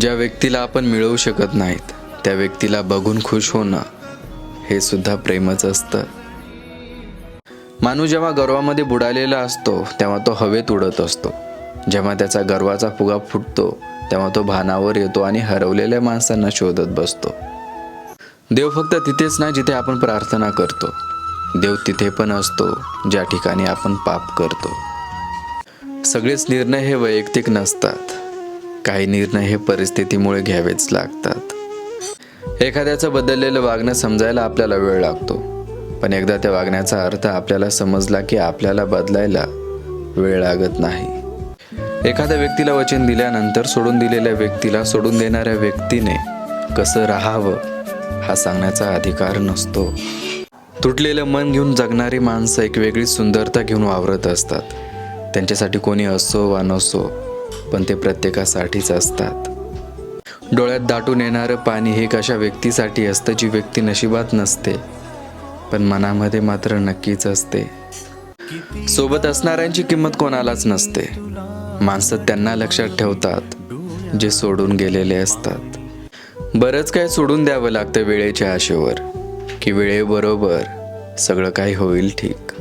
ज्या व्यक्तीला आपण मिळवू शकत नाहीत त्या व्यक्तीला बघून खुश होणं हे सुद्धा प्रेमच असतं. माणूस जेव्हा गर्वामध्ये बुडालेला असतो तेव्हा तो हवेत उडत असतो. जेव्हा त्याचा गर्वाचा फुगा फुटतो तेव्हा तो भानावर येतो आणि हरवलेल्या माणसांना शोधत बसतो. देव फक्त तिथेच नाही जिथे आपण प्रार्थना करतो. देव तिथे पण असतो ज्या ठिकाणी आपण पाप करतो. सगळेच निर्णय हे वैयक्तिक नसतात. काही निर्णय हे परिस्थितीमुळे घ्यावेच लागतात. एखाद्याचं बदललेलं वागणं समजायला आपल्याला वेळ लागतो. पण एकदा त्या वागण्याचा अर्थ आपल्याला समजला की आपल्याला बदलायला वेळ लागत नाही. एखाद्या व्यक्तीला वचन दिल्यानंतर सोडून दिलेल्या व्यक्तीला सोडून देणाऱ्या व्यक्तीने कसं राहावं हा सांगण्याचा अधिकार नसतो. तुटलेलं मन घेऊन जगणारी माणसं एक वेगळी सुंदरता घेऊन वावरत असतात. त्यांच्यासाठी कोणी असो वा नसो पण ते प्रत्येकासाठीच असतात. डोळ्यात दाटून येणारं पाणी हे कशा व्यक्तीसाठी असतं जी व्यक्ती नशिबात नसते पण मनामध्ये मात्र नक्कीच असते. सोबत असणाऱ्यांची किंमत कोणालाच नसते. माणसं त्यांना लक्षात ठेवतात जे सोडून गेलेले असतात. बरंच काय सोडून द्यावं लागतं वेळेच्या आशेवर की वेळेबरोबर सगळं काही होईल ठीक.